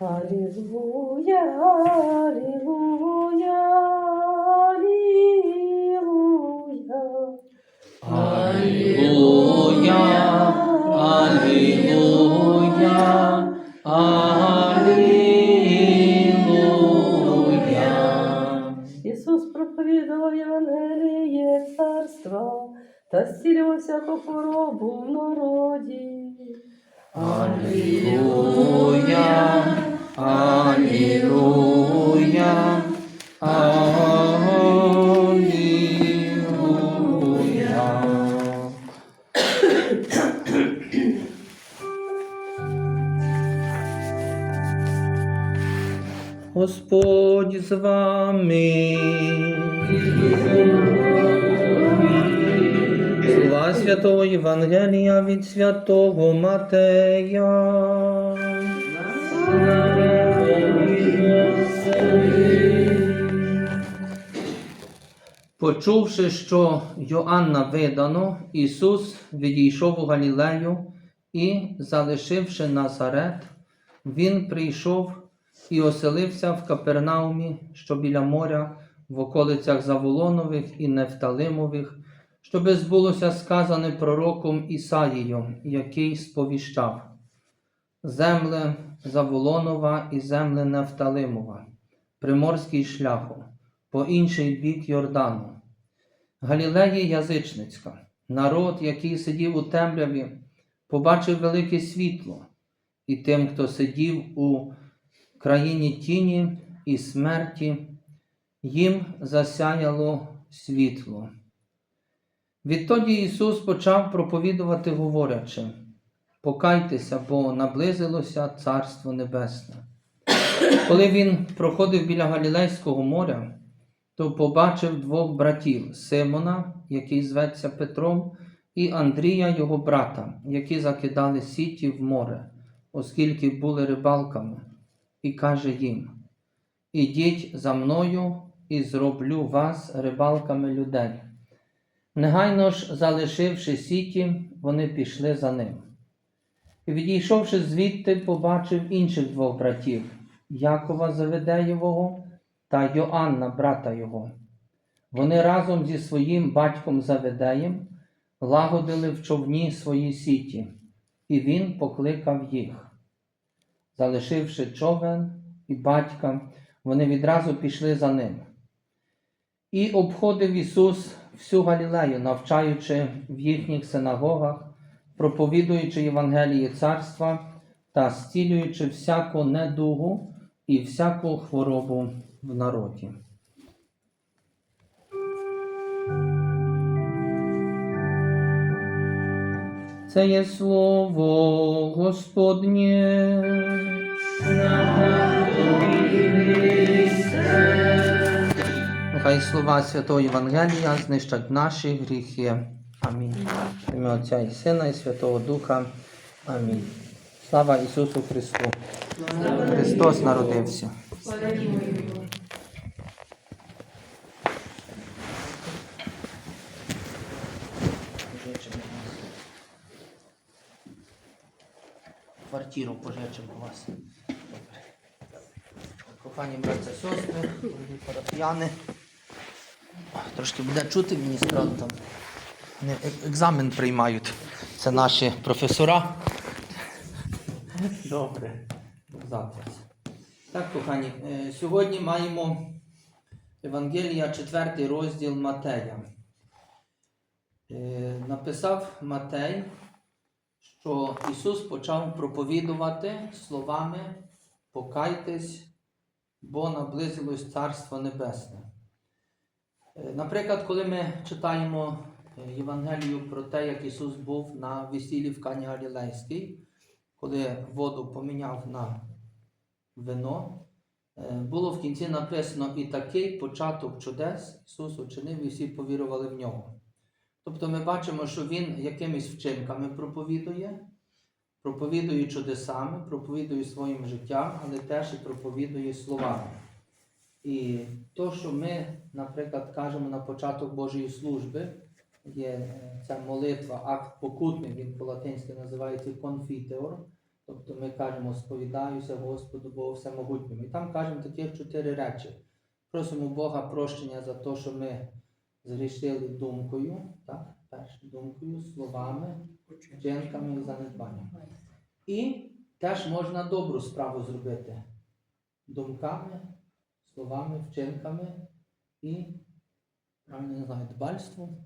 Алілуя, алілуя, алілуя. Аллилуйя, Аллилуйя. Ісус проповідував Євангеліє царства та зцілював всяку хворобу в народі. Аллилуйя, Аллилуйя, Аллилуйя. Господь з вами. Слова Святого Євангелія від Святого Матея. Почувши, що Йоанна видано, Ісус відійшов у Галілею і, залишивши Назарет, Він прийшов і оселився в Капернаумі, що біля моря, в околицях Заволонових і Нефталимових, щоби збулося сказане пророком Ісаїю, який сповіщав земле Заволонова і земле Нефталимова, приморський шляху, по інший бік Йордану. Галілеї язичницька, народ, який сидів у темряві, побачив велике світло, і тим, хто сидів у країні тіні і смерті, їм засяяло світло. Відтоді Ісус почав проповідувати, говорячи: Покайтеся, бо наблизилося Царство Небесне. Коли він проходив біля Галілейського моря, то побачив двох братів Симона, який зветься Петром, і Андрія, його брата, які закидали сіті в море, оскільки були рибалками, і каже їм: Ідіть за мною і зроблю вас рибалками людей. Негайно ж, залишивши сіті, вони пішли за ним. І відійшовши звідти, побачив інших двох братів Якова Заведеєвого та Йоанна, брата його. Вони разом зі своїм батьком Заведеєм лагодили в човні свої сіті, і він покликав їх. Залишивши човен і батька, вони відразу пішли за ним. І обходив Ісус всю Галілею, навчаючи в їхніх синагогах, проповідуючи Євангеліє Царства та зцілюючи всяку недугу і всяку хворобу в народі. Це є слово Господнє. Нехай слова Святого Євангелія знищать наші гріхи. Амінь. Ім'я Отця і Сина, і Святого Духа. Амінь. Слава Ісусу Христу! Христос народився. Квартиру пожечемо у вас. Кохані братці сестри, дорогі парафіяни. Трошки буде чути міністрантам. Вони е- екзамен приймають. Це наші професора. Добре. Завтра. Так, кохані, е, сьогодні маємо Евангелія, 4 розділ Матея. Е, Написав Матей, що Ісус почав проповідувати словами Покайтесь, бо наблизилось Царство Небесне. Е, Наприклад, коли ми читаємо Євангелію про те, як Ісус був на весіллі в Кані Галілейській, коли воду поміняв на вино, е, було в кінці написано і такий початок чудес Ісус учинив, і всі повірували в нього. Тобто ми бачимо, що Він якимись вчинками проповідує, проповідує чудесами, проповідує своїм життям, але теж і проповідує словами. І то, що ми, наприклад, кажемо на початок Божої служби, є ця молитва, акт покутний, він по-латинськи називається конфітеор, Тобто ми кажемо, сповідаюся Господу Богу Всемогутньому. І там кажемо такі чотири речі. Просимо Бога прощення за те, що ми згрішили думкою, так? Перше, думкою, словами, вчинками і занедбанням. І теж можна добру справу зробити думками, словами, вчинками і правильно не знаю, дбальством.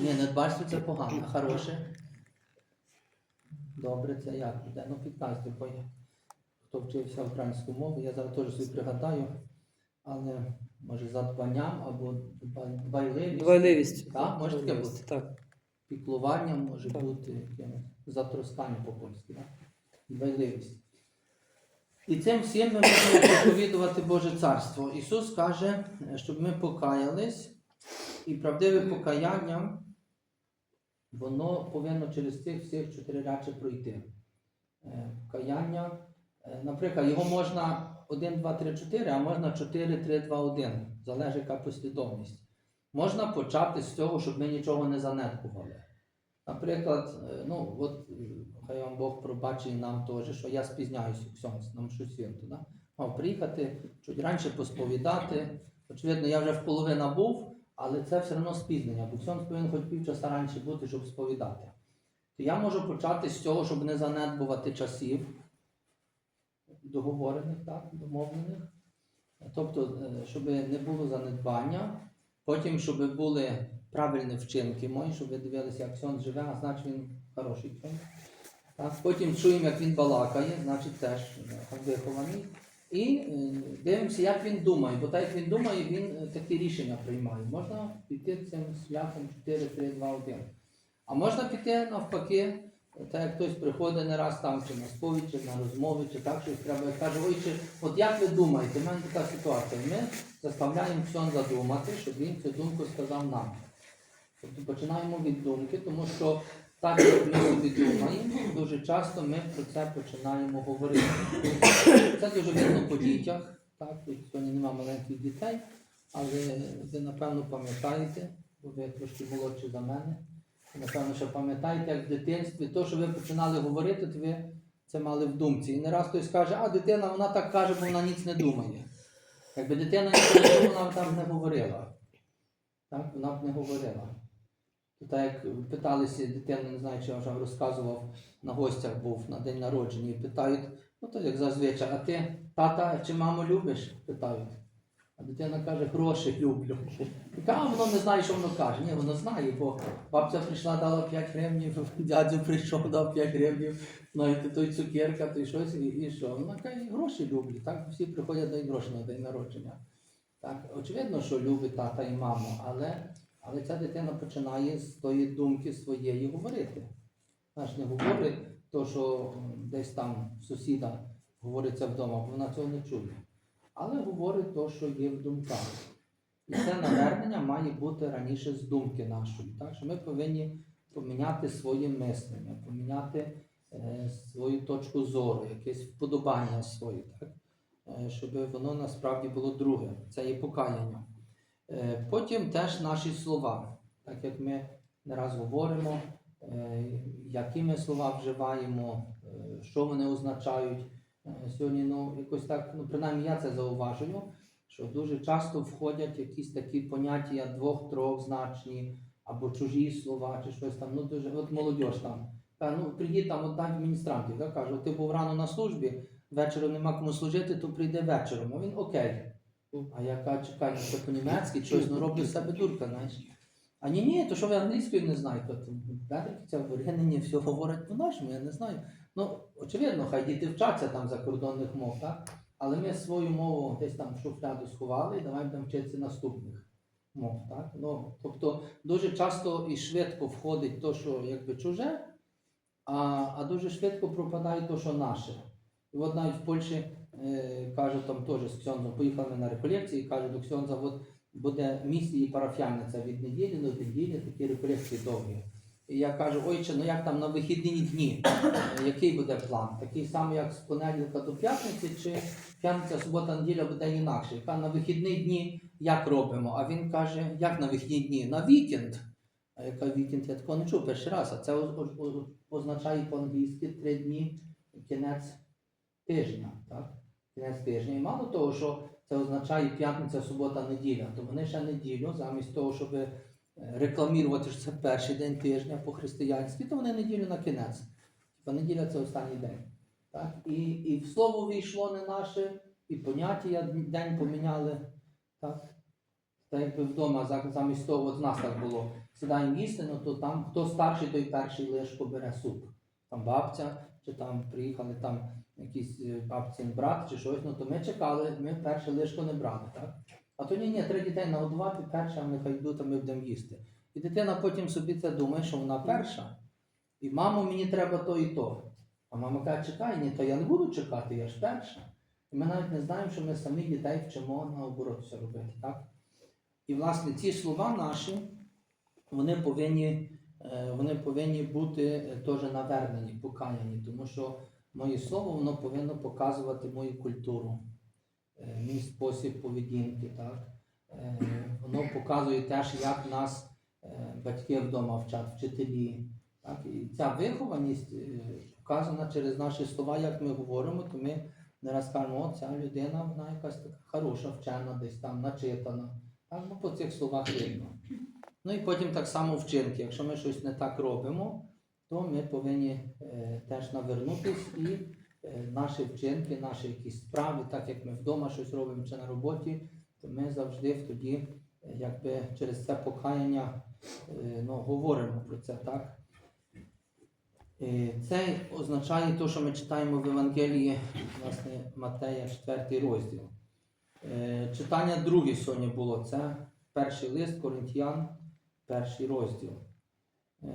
Ні, недбальство це погано, а хороше. Добре, це як буде? Ну, підказуйте, бо я, хто вчився українську мову, я зараз теж собі пригадаю, але може задбанням або дба- дбайливість. Так, може таке бути. Так. Піклуванням може Так. бути якимось затросканням по-польськи, дбайливість. І цим всім ми можемо проповідувати Боже Царство. Ісус каже, щоб ми покаялись, і правдиве покаяння, воно повинно через цих всіх чотири речі пройти. Е, Покаяння, е, наприклад, його можна 1, 2, 3, 4, а можна 4, 3, 2, 1. Залежить яка послідовність. Можна почати з цього, щоб ми нічого не занедбували. Наприклад, е, ну от хай вам Бог пробачить нам теж, що я спізняюся ксьонс, нам щось. Да? Мав приїхати, чуть раніше посповідати. Очевидно, я вже в половина був, але це все одно спізнення, бо ксьонс повинен хоч півчаса раніше бути, щоб сповідати. То я можу почати з цього, щоб не занедбувати часів договорених, так, домовлених. Тобто, е, щоб не було занедбання, потім, щоб були правильні вчинки мої, щоб ви дивилися, як Ксьон живе, а значить він хороший. Так, потім чуємо, як він балакає, значить теж е, вихований. І е, дивимося, як він думає, бо так як він думає, він е, такі рішення приймає. Можна піти цим шляхом 4, 3, 2, 1. А можна піти навпаки, так як хтось приходить не раз там, чи на сповідь, чи на розмови, чи так щось треба, каже, ой, чи, от як ви думаєте, в мене така ситуація. Ми заставляємо Ксьон задумати, щоб він цю думку сказав нам. Тобто починаємо від думки, тому що як ми собі думаємо, дуже часто ми про це починаємо говорити. Це дуже видно по дітях. Так, сьогодні немає маленьких дітей, але ви напевно пам'ятаєте, бо ви трошки молодші за мене. Напевно, що пам'ятаєте, як в дитинстві, то, що ви починали говорити, то ви це мали в думці. І не раз хтось каже, а дитина вона так каже, бо вона ніц не думає. Якби дитина нічого не думала, вона б там не говорила. Так, вона б не говорила. Так як питалися дитину, не знаю, чи я вже розказував, на гостях був на день народження, і питають, ну то як зазвичай, а ти тата чи маму любиш? питають. А дитина каже, гроші люблю. І а воно не знає, що воно каже. Ні, воно знає, бо бабця прийшла, дала 5 гривнів, дядю прийшов, дав 5 гривнів, знаєте, той цукерка, той щось, і, і що? Вона каже, гроші люблю. Так всі приходять дають гроші на день народження. Так, очевидно, що любить тата і маму, але, але ця дитина починає з тої думки своєї говорити. Ж не говорить то, що десь там сусіда говориться вдома, бо вона цього не чує. Але говорить то, що є в думках. І це навернення має бути раніше з думки нашої. Так? Що ми повинні поміняти своє мислення, поміняти е, свою точку зору, якесь вподобання своє. Так? Е, щоб воно насправді було друге. Це є покаяння. Е, Потім теж наші слова, так як ми не раз говоримо, е, які ми слова вживаємо, е, що вони означають. Сьогодні, ну, якось так, ну, принаймні я це зауважую, що дуже часто входять якісь такі поняття двох-трьох значні або чужі слова, чи щось там. Ну, дуже, от молодь там. Та, ну, прийдіть там, от навіть міністрантів, так, кажуть, ти був рано на службі, вечором нема кому служити, то прийде вечором. А він окей. А я кажу, ну, це по-німецьки, щось, ну роблю себе дурка, знаєш. А ні, ні, то що ви англійською не знаєте, Петрик це все говорять по-нашому, я не знаю. Ну, очевидно, хай діти вчаться там закордонних мов, так? Але ми свою мову десь там в шуфляду сховали і давай будемо вчитися наступних мов. Так? Ну, тобто дуже часто і швидко входить то, що якби чуже, а, а дуже швидко пропадає то, що наше. І от навіть в Польщі е, кажуть там теж з Ксьонзом, поїхали на реколекції, кажуть до Ксьонза, от буде місії парафіяниця від неділі до неділі, такі реколекції довгі. І я кажу, ойче, ну як там на вихідні дні, Е, який буде план? Такий самий, як з понеділка до п'ятниці, чи п'ятниця, субота, неділя буде інакше. Яка на вихідні дні як робимо? А він каже, як на вихідні дні? На вікенд. А яка вікенд? Я такого не чув перший раз. А це означає по-англійськи три дні кінець тижня. Так? Кінець тижня. І мало того, що це означає п'ятниця, субота, неділя, то вони ще неділю, замість того, щоб е, рекламувати, що це перший день тижня по-християнськи, то вони неділю на кінець. Типа неділя це останній день. Так? І, і в слово війшло не наше, і поняття день поміняли. Так? Та якби вдома замість того, от в нас так було, сідаємо їсти, ну то там хто старший, той перший лишку бере суп. Там бабця, чи там приїхали там якийсь е, брат чи щось, ну то ми чекали, ми перше лишко не брали, так? А то ні, ні, три дітей на нагодувати перше, а нехай йдуть, а ми будемо їсти. І дитина потім собі це думає, що вона перша. І мамо, мені треба то і то. А мама каже, чекай, ні, то я не буду чекати, я ж перша. І ми навіть не знаємо, що ми самі дітей вчимо наоборот все робити, так? І власне ці слова наші, вони повинні, е, вони повинні бути е, теж навернені, покаяні, тому що моє слово воно повинно показувати мою культуру, е, мій спосіб поведінки. Так? Е, Воно показує теж, як нас е, батьки вдома вчать, вчителі. Так? І ця вихованість показана через наші слова, як ми говоримо, то ми не раз кажемо, о, ця людина вона якась така хороша, вчена, десь там начитана. Так, ну, по цих словах видно. Ну і потім так само вчинки. Якщо ми щось не так робимо, то ми повинні е, теж навернутись і е, наші вчинки, наші якісь справи, так як ми вдома щось робимо чи на роботі, то ми завжди тоді, е, якби через це покаяння ну, говоримо про це, так? Це означає те, що ми читаємо в Євангелії власне, Матея, 4 розділ. Читання друге сьогодні було. Це перший лист Коринтян, перший розділ.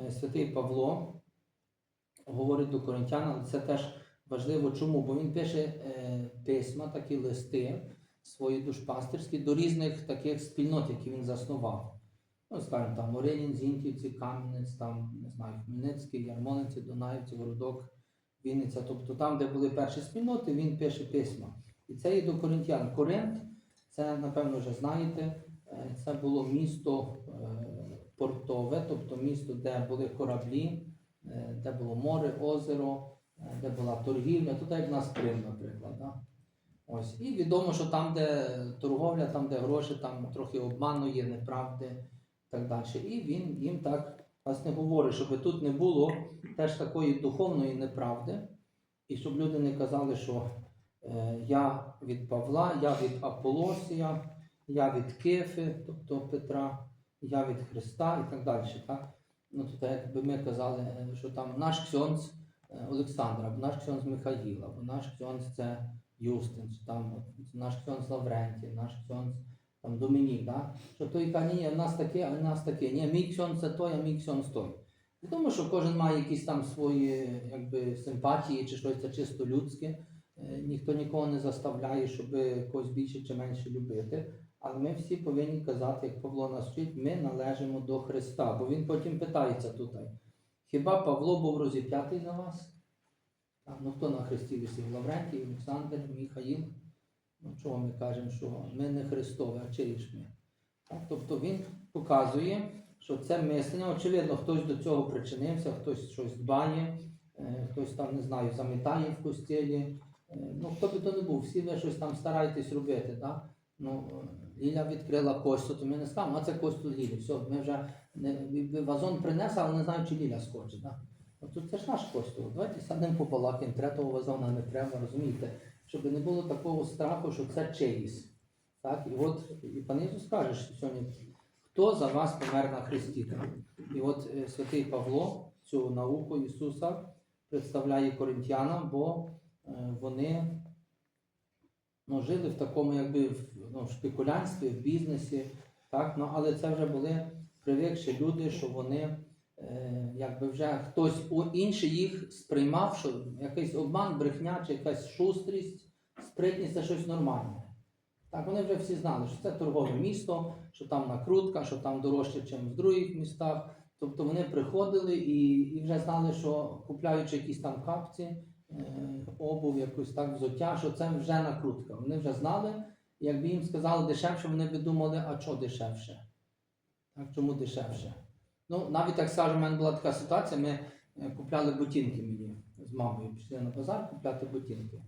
Святий Павло говорить до Коринтян, це теж важливо. Чому? Бо він пише е, письма, такі листи свої душпастерські до різних таких спільнот, які він заснував. Ну, скажімо, там Оринін, Зіньківці, Кам'янець, там, не знаю, Хмельницький, Ярмолинці, Дунаївці, Городок, Вінниця. Тобто там, де були перші спільноти, він пише письма. І це і до Коринтян. Коринт, це, напевно, вже знаєте, е, це було місто е, портове, тобто місто, де були кораблі, де було море, озеро, е, де була торгівля, тут як в нас Крим, наприклад. Да? Ось. І відомо, що там, де торговля, там, де гроші, там трохи обману є, неправди так далі. І він їм так власне говорить, щоб тут не було теж такої духовної неправди, і щоб люди не казали, що е, я від Павла, я від Аполосія, я від Кефи, тобто Петра, я від Христа і так далі. Так? Ну, то так, якби ми казали, е, що там наш ксьонц е, Олександр, або наш ксьонц Михаїл, або наш ксьонц це Юстин, чи там наш ксьонц Лаврентій, наш ксьонц там Домінік, да? що той каже, ні, в нас таке, а в нас таке. Ні, мій ксьонц це той, а мій ксьонц той. Тому що кожен має якісь там свої якби, симпатії чи щось це чисто людське. Е, Ніхто нікого не заставляє, щоб когось більше чи менше любити. Але ми всі повинні казати, як Павло нас вчить, ми належимо до Христа. Бо він потім питається тут. Хіба Павло був розіп'ятий за вас? А, ну хто на Христі висів? Лаврентій, Олександр, Міхаїл? Ну чого ми кажемо, що ми не Христові, а чиї ж ми? Так, тобто він показує, що це мислення, очевидно, хтось до цього причинився, хтось щось дбає, е, хтось там, не знаю, замітає в костілі. Е, Ну, хто би то не був, всі ви щось там стараєтесь робити. Да? Ну, Ліля відкрила костю, то ми не скажемо, а це костю Лілі. Все, ми вже не, вазон принесли, але не знаємо, чи Ліля скочить. Да? Тут це ж наш костюм. Давайте сядемо побалакаємо, третього вазона не треба, розумієте? Щоб не було такого страху, що це чиїсь. Так? І от і пан Ісус каже що сьогодні, хто за вас помер на Христі? І от е, святий Павло цю науку Ісуса представляє коринтянам, бо е, вони ну, жили в такому якби в, ну, в шпекулянстві, в бізнесі, так? ну, але це вже були привикші люди, що вони е, якби вже хтось інший їх сприймав, що якийсь обман, брехня чи якась шустрість, спритність це щось нормальне. Так, вони вже всі знали, що це торгове місто, що там накрутка, що там дорожче, ніж в других містах. Тобто вони приходили і, і вже знали, що купляючи якісь там капці, обув, якусь так взуття, що це вже накрутка. Вони вже знали, якби їм сказали дешевше, вони б думали, а що дешевше? Так, чому дешевше? Ну, навіть так скажемо, в мене була така ситуація, ми е, купляли ботинки мені з мамою пішли на базар купляти ботинки.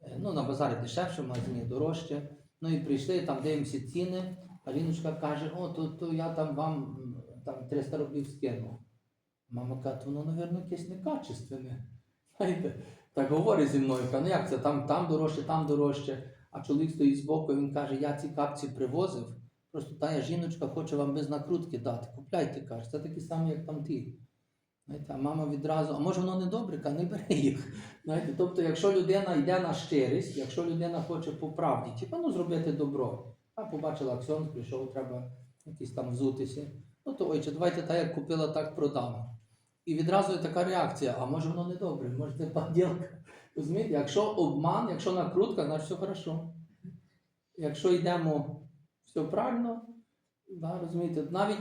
Е, Ну, на базарі дешевше, в магазині дорожче. Ну і прийшли, там дивимося ціни, а жіночка каже, о, то, то я там вам там 300 рублів скину. Мама каже, воно, мабуть, якесь некачественне. Знаєте, так говорить зі мною, каже, ну як це, там, там дорожче, там дорожче. А чоловік стоїть збоку, він каже, я ці капці привозив, просто та жіночка хоче вам без накрутки дати. Купляйте, каже, це такі самі, як там ті. Знаєте, а мама відразу, а може воно не добре, каже, не бери їх. Знаєте, тобто, якщо людина йде на щирість, якщо людина хоче по правді, типу, ну зробити добро, а побачила аксіон, прийшов, треба якісь там взутися. Ну то ойче, давайте так, як купила, так продам. І відразу є така реакція, а може воно не добре, може це поділка. Розумієте, якщо обман, якщо накрутка, значить все хорошо. Якщо йдемо все правильно, да, розумієте, навіть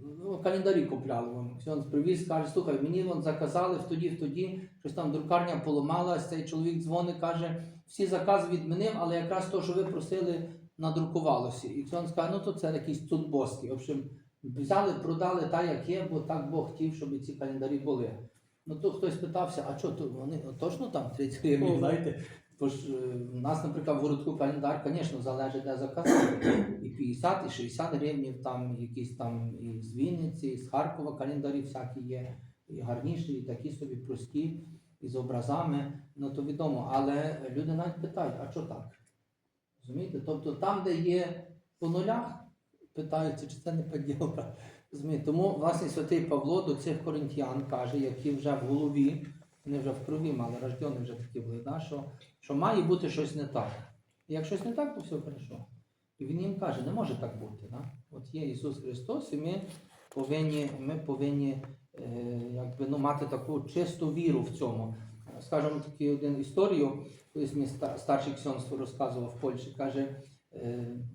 ну, календарі купляли вам. Ксьонс привіз, каже, слухай, мені вон заказали в тоді, в тоді, щось там друкарня поламалась, цей чоловік дзвонить, каже, всі закази відмінив, але якраз то, що ви просили, надрукувалося. І Ксьонс каже, ну то це якийсь цудбоський. В общем, взяли, продали так, як є, бо так Бог хотів, щоб ці календарі були. Ну то хтось питався, а що то вони точно там 30 гривень, знаєте? Бо ж е, у нас, наприклад, в городку календар, звісно, залежить де заказати. І 50, і 60 гривень, там якісь там і з Вінниці, і з Харкова календарі всякі є, і гарніші, і такі собі прості, і з образами. Ну то відомо. Але люди навіть питають, а що так? Розумієте? Тобто там, де є по нулях, питаються, чи це не поділка. Розумієте? Тому власне святий Павло до цих коринтян каже, які вже в голові, вони вже в крові мали, рождені вже такі були, да, що, що має бути щось не так. І як щось не так, то все хорошо. І він їм каже, не може так бути. Да? От є Ісус Христос, і ми повинні, ми повинні е, якби, ну, мати таку чисту віру в цьому. Скажемо таку один історію, колись мені старший ксьонство розказував в Польщі, каже,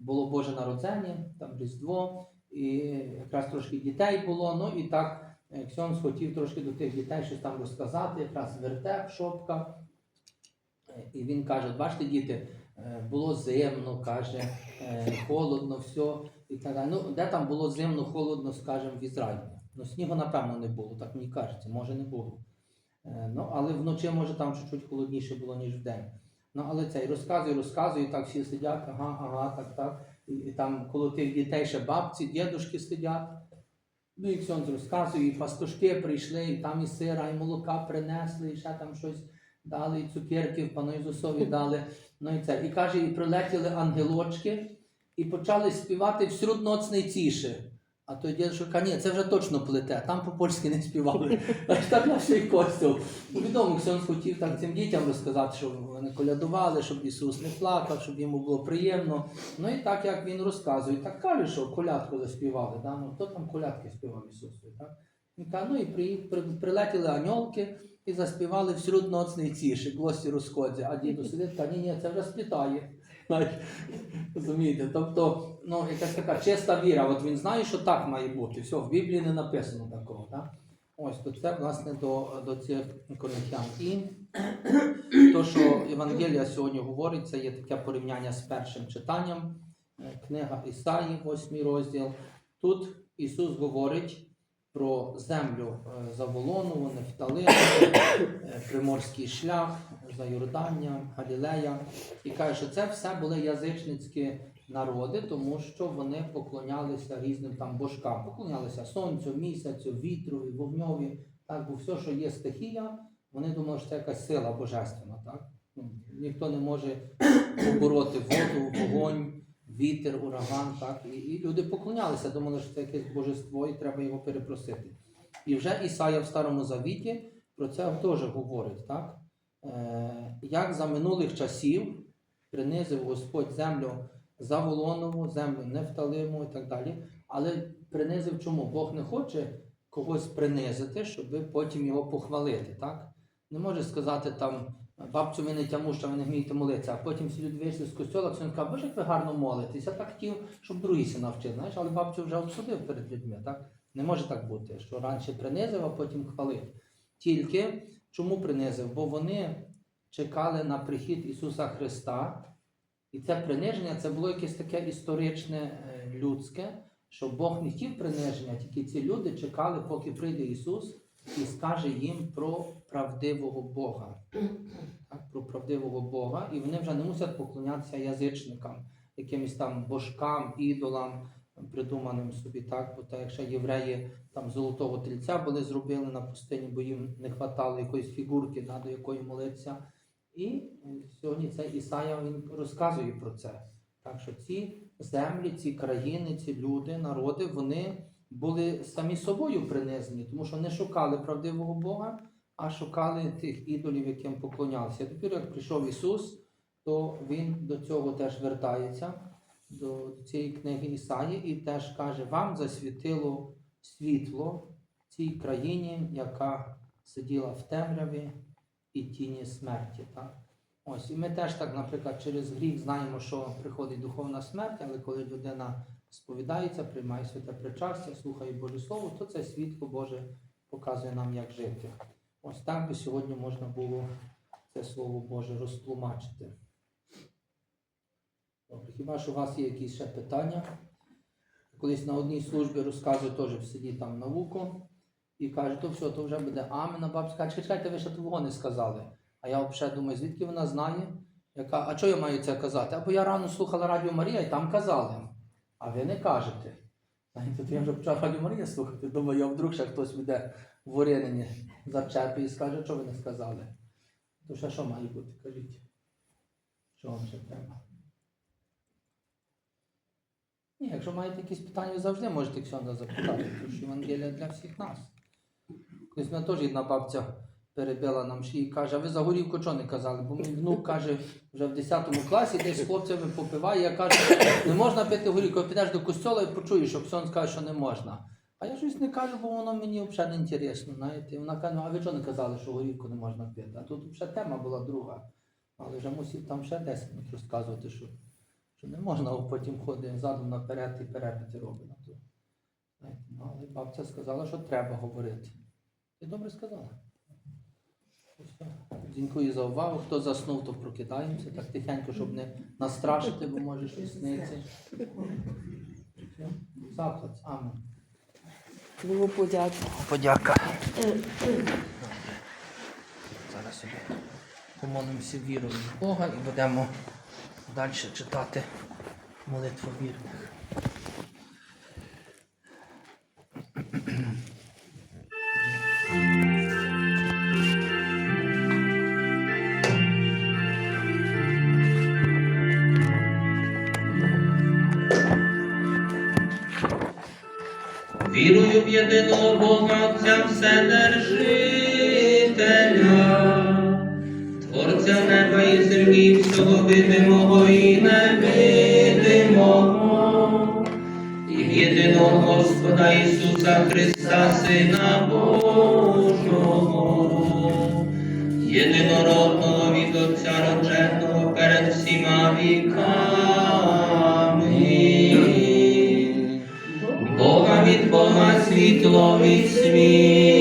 було Боже народження, там Різдво, і якраз трошки дітей було. Ну і так е, Ксьонс хотів трошки до тих дітей щось там розказати, якраз вертеп, шопка. Е, І він каже: бачите, діти, е, було зимно, каже, е, холодно, все. І так далі. Ну, де там було зимно, холодно, скажімо, в Ізраїлі. Ну, снігу, напевно, не було, так мені кажеться, може не було. Е, Ну, але вночі, може, там чуть-чуть холодніше було, ніж вдень. Ну, але це і розказує, розказує, так всі сидять, ага, ага, так, так. І, і там коло тих дітей ще бабці, дідушки сидять. Ну і Ксьонз розказує, і пастушки прийшли, і там і сира, і молока принесли, і ще там щось дали, і цукерки в пану Ісусові дали. Ну і це. І каже, і прилетіли ангелочки, і почали співати всюд ноцний ціше. А той дідусь каже, ні, це вже точно плете, там по-польськи не співали. Аж так наш і костюм. Ну, відомо, Ксьон хотів так цим дітям розказати, щоб вони колядували, щоб Ісус не плакав, щоб йому було приємно. Ну і так як він розказує, так каже, що колядку заспівали. Да? Ну, хто там колядки співав Ісусу? Так? Він каже, ну і при, при, прилетіли аньолки і заспівали всюд ноцний цішик, гості розходяться, а діду сидить, каже, ні, ні, це вже сплітає. Розумієте? Тобто, ну, якась така чиста віра. От він знає, що так має бути. Все, в Біблії не написано такого. Так? Ось, то це власне до, до цих коринтян. І то, що Євангелія сьогодні говорить, це є таке порівняння з першим читанням. Е, Книга Ісаї, 8 розділ. Тут Ісус говорить про землю е, Заволону, Нефталину, е, Приморський шлях, за Йордання, Галілея. І каже, що це все були язичницькі народи, тому що вони поклонялися різним там божкам, поклонялися сонцю, місяцю, вітрові, вогньові. Так, бо все, що є стихія, вони думали, що це якась сила божественна. Так? Ну, ніхто не може побороти воду, вогонь, вітер, ураган. Так? І, і люди поклонялися, думали, що це якесь божество і треба його перепросити. І вже Ісая в Старому Завіті про це теж говорить. Так? Е, як за минулих часів принизив Господь землю Заволонову, землю Нефталиму і так далі. Але принизив чому? Бог не хоче когось принизити, щоб потім його похвалити. Так? Не може сказати там, бабцю, ви не тямуща, ви не вмієте молитися, а потім всі люди вийшли з костюла, він каже, боже, як ви гарно молитесь. Я так хотів, щоб другі се навчили. Знаєш, але бабцю вже обсудив перед людьми. Так? Не може так бути, що раніше принизив, а потім хвалив. Тільки чому принизив? Бо вони чекали на прихід Ісуса Христа, і це приниження це було якесь таке історичне е, людське, що Бог не хотів приниження, тільки ці люди чекали, поки прийде Ісус, і скаже їм про правдивого Бога. Так, про правдивого Бога, і вони вже не мусять поклонятися язичникам, якимось там божкам, ідолам, придуманим собі, так, бо так, якщо євреї там золотого тельця були зробили на пустині, бо їм не хватало якоїсь фігурки, да, до якої молитися. І е, сьогодні цей Ісая він розказує про це. Так що ці землі, ці країни, ці люди, народи, вони були самі собою принизані, тому що не шукали правдивого Бога, а шукали тих ідолів, яким поклонялися. Тепер, як прийшов Ісус, то Він до цього теж вертається, до цієї книги Ісаї, і теж каже: вам засвітило світло цій країні, яка сиділа в темряві і тіні смерті. Так? Ось, і ми теж так, наприклад, через гріх знаємо, що приходить духовна смерть, але коли людина сповідається, приймає святе причастя, слухає Боже Слово, то це світло Боже показує нам, як жити. Ось так би сьогодні можна було це Слово Боже розтлумачити. Добре, хіба що у вас є якісь ще питання? Колись на одній службі розказує теж сидіть там науку і каже, то все, то вже буде амен, а бабця каже, чекайте, ви ще того не сказали. А я взагалі думаю, звідки вона знає? Яка, а чого я маю це казати? Або я рано слухала Радіо Марія і там казали. А ви не кажете. Знаєте, я вже почав Радіо Марія слухати. Думаю, а вдруг ще хтось буде в Оринині зачепи і скаже, що ви не сказали. То ще що має бути? Кажіть. Що вам ще треба? Ні, якщо маєте якісь питання, завжди можете Ксьонда запитати, тому що Євангелія для всіх нас. Колись мене теж одна бабця перебила нам шиї і каже, а ви за горівку чого не казали? Бо мій внук каже, вже в 10 класі десь з хлопцями попиває, я кажу, не можна пити горівку, підеш до костьола і почуєш, що Ксьон скаже, що не можна. А я щось не кажу, бо воно мені взагалі не інтересно. Знаєте. Вона каже, ну а ви чого не казали, що горівку не можна пити? А тут вже тема була друга. Але вже мусив там ще 10 минут розказувати, що, що не можна, потім ходить задом наперед і перепити. Знаєте, ну, Але бабця сказала, що треба говорити. Ти добре сказала. Дякую за увагу. Хто заснув, то прокидаємося так тихенько, щоб не настрашити, бо може щось сниться. Заклад. Амен. Було подяка. Подяка. Зараз собі помолимося вірою в Бога і будемо далі читати молитву вірних. Вірую в єдиного Бога Отця Вседержителя, і всього видимого і невидимого, і єдиного Господа Ісуса Христа, Сина Божого, єдинородного від Отця родженого перед всіма віками. Бога від Бога світло від світла,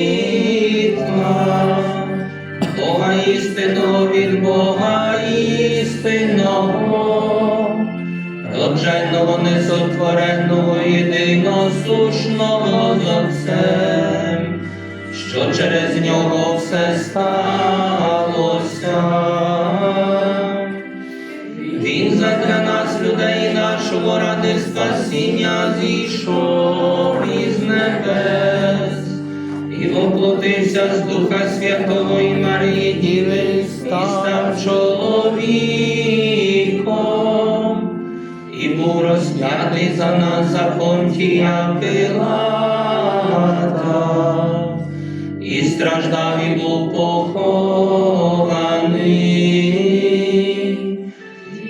родженого несотвореного єдиносушного з Отцем, що через нього все сталося. Він задля нас, людей нашого, ради спасіння зійшов із небес і воплотився з Духа Святого і Марії Діви, і став чоловіком, і був розп'ятий за нас за Понтія Пилата, і страждав і був похований.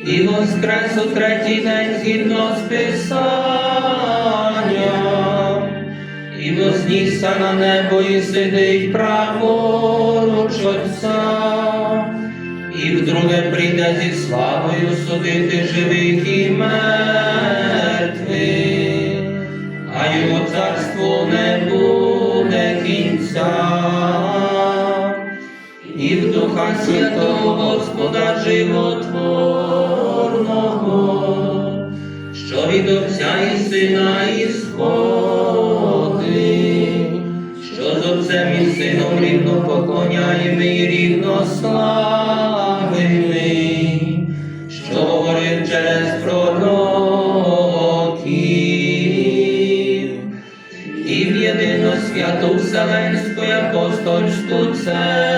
І воскрес у третій день згідно з Писанням, і вознісся на небо і сидить праворуч і вдруге прийде зі славою судити живих і мертвих, а його царство не буде кінця. І в Духа Святого Господа Животворного, що від Отця і Сина ісходить, що з Отцем і Сином православний, sad.